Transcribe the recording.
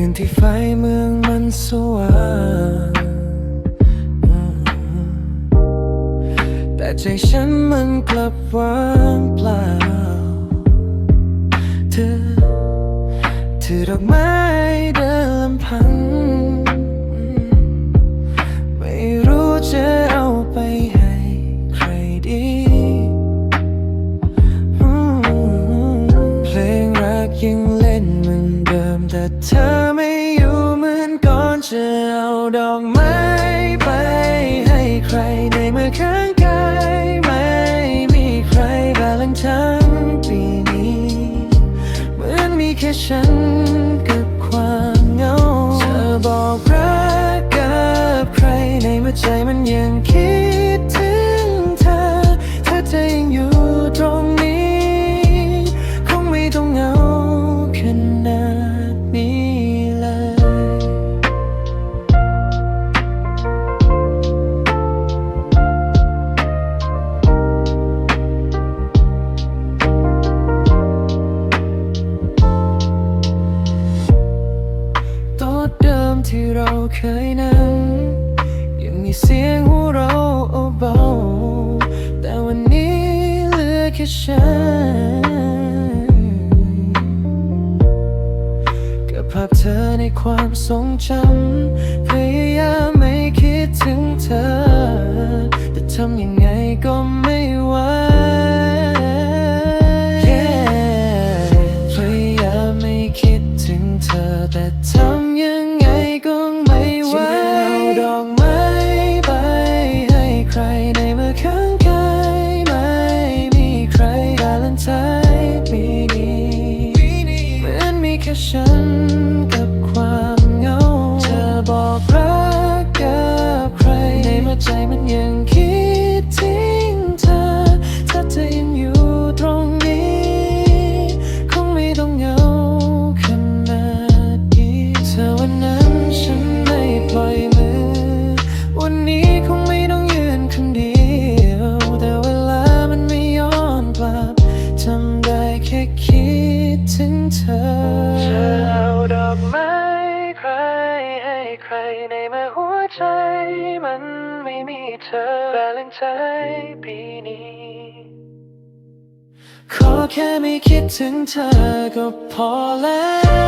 คืนที่ไฟเมืองมันสว่างแต่ใจฉันมันกลับว่างเปล่า เธอเธอดอกไม้เดินลำพัง ไม่รู้จะเอาไปให้ใครดี เพลงรักยังเล่นเหมือนเดิมแต่เธอ จะเอาดอกไม้ไปให้ใครในเมื่อข้างกายไม่มีใครบาลังทั้งปีนี้ เหมือนมีแค่ฉัน ที่เราเคยนั่งยังมีเสียงหัวเราะเบาแต่วันนี้เหลือแค่ฉันกับภาพเธอในความทรงจำพยายามไม่คิดถึงเธอ แต่ทำยังไงก็ไม่ ฉันกับความเหงา เธอบอกรักกับใคร ในเมื่อใจมันยังคิดถึงเธอ ถ้าเธอยังอยู่ตรงนี้ คงไม่ต้องเหงาขนาดนี้เธอวันนั้นฉันไม่ปล่อยมือ วันนี้คงไม่ต้องยืนคนเดียว แต่เวลามันไม่ย้อนกลับทำได้แค่คิด ถึงเธอเธอเอาดอกไม้ใครให้ใครในเมื่อหัวใจ มันไม่มีเธอแบเลนไทน์ปีนี้ ขอแค่ไม่คิดถึงเธอก็พอแล้ว